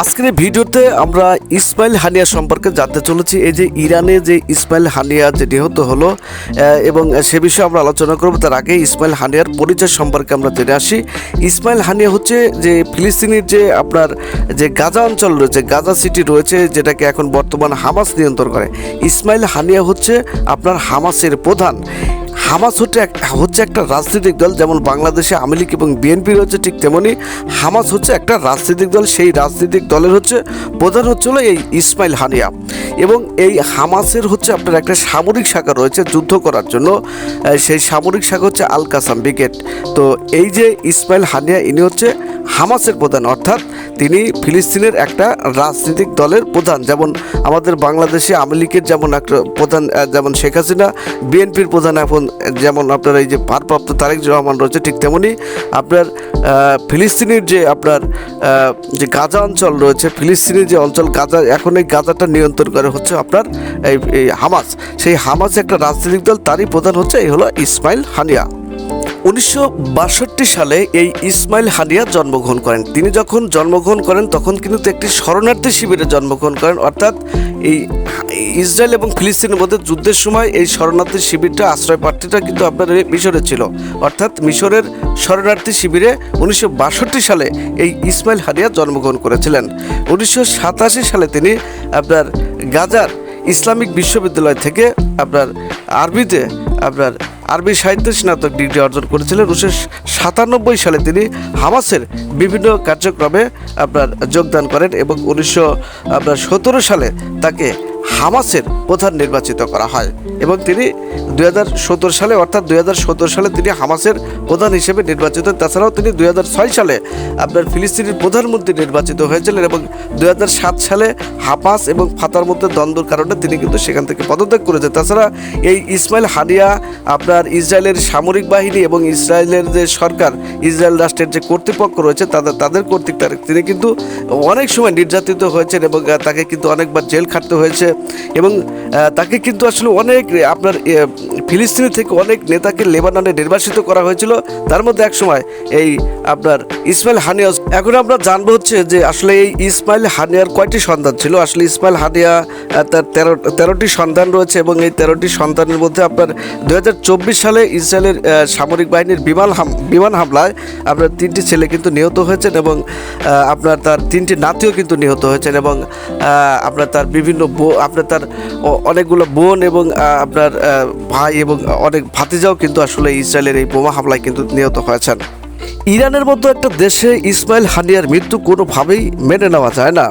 আজকের ভিডিওতে আমরা ইসমাইল হানিয়া সম্পর্কে জানতে চলেছি। এই যে ইরানে যে ইসমাইল হানিয়া যে নিহত হলো এবং সে বিষয়ে আমরা আলোচনা করব। তার আগে ইসমাইল হানিয়ার পরিচয় সম্পর্কে আমরা জেনে আসি। ইসমাইল হানিয়া হচ্ছে যে ফিলিস্তিনির যে আপনার যে গাজা অঞ্চল রয়েছে, গাজা সিটি রয়েছে, যেটাকে এখন বর্তমান হামাস নিয়ন্ত্রণ করে। ইসমাইল হানিয়া হচ্ছে আপনার হামাসের প্রধান। হামাস হচ্ছে হচ্ছে একটা রাজনৈতিক দল, যেমন বাংলাদেশে আওয়ামী লীগ এবং বিএনপি রয়েছে ঠিক তেমনি। হামাস হচ্ছে একটা রাজনৈতিক দল, সেই রাজনৈতিক দলের হচ্ছে প্রধান হচ্ছে এই ইসমাইল হানিয়া। এবং এই হামাসের হচ্ছে আপনার একটা সামরিক শাখা রয়েছে যুদ্ধ করার জন্য। সেই সামরিক শাখা হচ্ছে আল কাসাম ব্রিগেড। তো এই যে ইসমাইল হানিয়া, ইনি হচ্ছে হামাসের প্রধান, অর্থাৎ তিনি ফিলিস্তিনের একটা রাজনৈতিক দলের প্রধান, যেমন আমাদের বাংলাদেশে আওয়ামী লীগের যেমন একটা প্রধান যেমন শেখ হাসিনা, বিএনপির প্রধান এখন যেমন আপনার এই যে ভারপ্রাপ্ত তারেক রহমান রয়েছে, ঠিক তেমনি আপনার ফিলিস্তিনের যে আপনার যে গাজা অঞ্চল রয়েছে, ফিলিস্তিনের যে অঞ্চল গাজা, এখন এই গাজাটা নিয়ন্ত্রণ করে হচ্ছে আপনার এই হামাস। সেই হামাস একটা রাজনৈতিক দল তারই প্রধান হচ্ছে, এই হলো ইসমাইল হানিয়া। উনিশশো বাষট্টি সালে এই ইসমাইল হানিয়া জন্মগ্রহণ করেন। তিনি যখন জন্মগ্রহণ করেন, তখন কিন্তু একটি শরণার্থী শিবিরে জন্মগ্রহণ করেন। অর্থাৎ এই ইসরায়েল এবং ফিলিস্তিনের মধ্যে যুদ্ধের সময় এই শরণার্থী শিবিরটা আশ্রয় প্রার্থীটা কিন্তু আপনার মিশরে ছিল। অর্থাৎ মিশরের শরণার্থী শিবিরে উনিশশো বাষট্টি সালে এই ইসমাইল হানিয়া জন্মগ্রহণ করেছিলেন। উনিশশো সাতাশি সালে তিনি আপনার গাজার ইসলামিক বিশ্ববিদ্যালয় থেকে আপনার আরবিতে আপনার আরবি সাহিত্য স্নাতক ডিগ্রি অর্জন করেছিলেন। উনিশশো সাতানব্বই সালে তিনি হামাসের বিভিন্ন কার্যক্রমে আপনার যোগদান করেন এবং উনিশশো আপনার সতেরো সালে তাকে হামাসের প্রধান নির্বাচিত করা হয় এবং তিনি দুই হাজার সতেরো সালে, অর্থাৎ দু হাজার সতেরো সালে তিনি হামাসের প্রধান হিসেবে নির্বাচিত। তাছাড়াও তিনি দু হাজার ছয় সালে আপনার ফিলিস্তিনের প্রধানমন্ত্রী নির্বাচিত হয়েছিলেন এবং দু হাজার সাত সালে হামাস এবং ফাতার মধ্যে দ্বন্দ্বর কারণে তিনি কিন্তু সেখান থেকে পদত্যাগ করেছেন। তাছাড়া এই ইসমাইল হানিয়া, আপনার ইসরায়েলের সামরিক বাহিনী এবং ইসরায়েলের যে সরকার, ইসরায়েল রাষ্ট্রের যে কর্তৃপক্ষ রয়েছে, তাদের তাদের কর্তৃক তিনি কিন্তু অনেক সময় নির্যাতিত হয়েছেন এবং তাকে কিন্তু অনেকবার জেল খাটতে হয়েছে। এবং তাকে কিন্তু আসলে অনেক আপনার ফিলিস্তিনি থেকে অনেক নেতাকে লেবাননে নির্বাসিত করা হয়েছিল। তার মধ্যে এক সময় এই আপনার ইসমাইল হানিয়া, এখন আমরা জানব হচ্ছে যে আসলে এই ইসমাইল হানিয়ার কয়টি সন্তান ছিল? আসলে ইসমাইল হানিয়া তার তেরো, তেরোটি সন্তান রয়েছে এবং এই তেরোটি সন্তানের মধ্যে আপনার দু হাজার চব্বিশ সালে ইসরায়েলের সামরিক বাহিনীর বিমান বিমান হামলায় আপনার তিনটি ছেলে কিন্তু নিহত হয়েছেন এবং আপনার তার তিনটি নাতিও কিন্তু নিহত হয়েছেন এবং আপনার তার বিভিন্ন আপনার তার অনেকগুলো বোন এবং আপনার ভাই এবং অনেক ভাতিজাও কিন্তু আসলে ইসরায়েলের এই বোমা হামলায় কিন্তু নিহত হয়েছেন। ইরানের মতো একটা দেশে ইসমাইল হানিয়ার মৃত্যু কোনোভাবেই মেনে নেওয়া যায় না।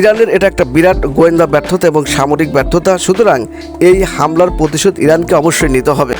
ইরানের এটা একটা বিরাট গোয়েন্দা ব্যর্থতা এবং সামরিক ব্যর্থতা, সুতরাং এই হামলার প্রতিশোধ ইরানকে অবশ্যই নিতে হবে।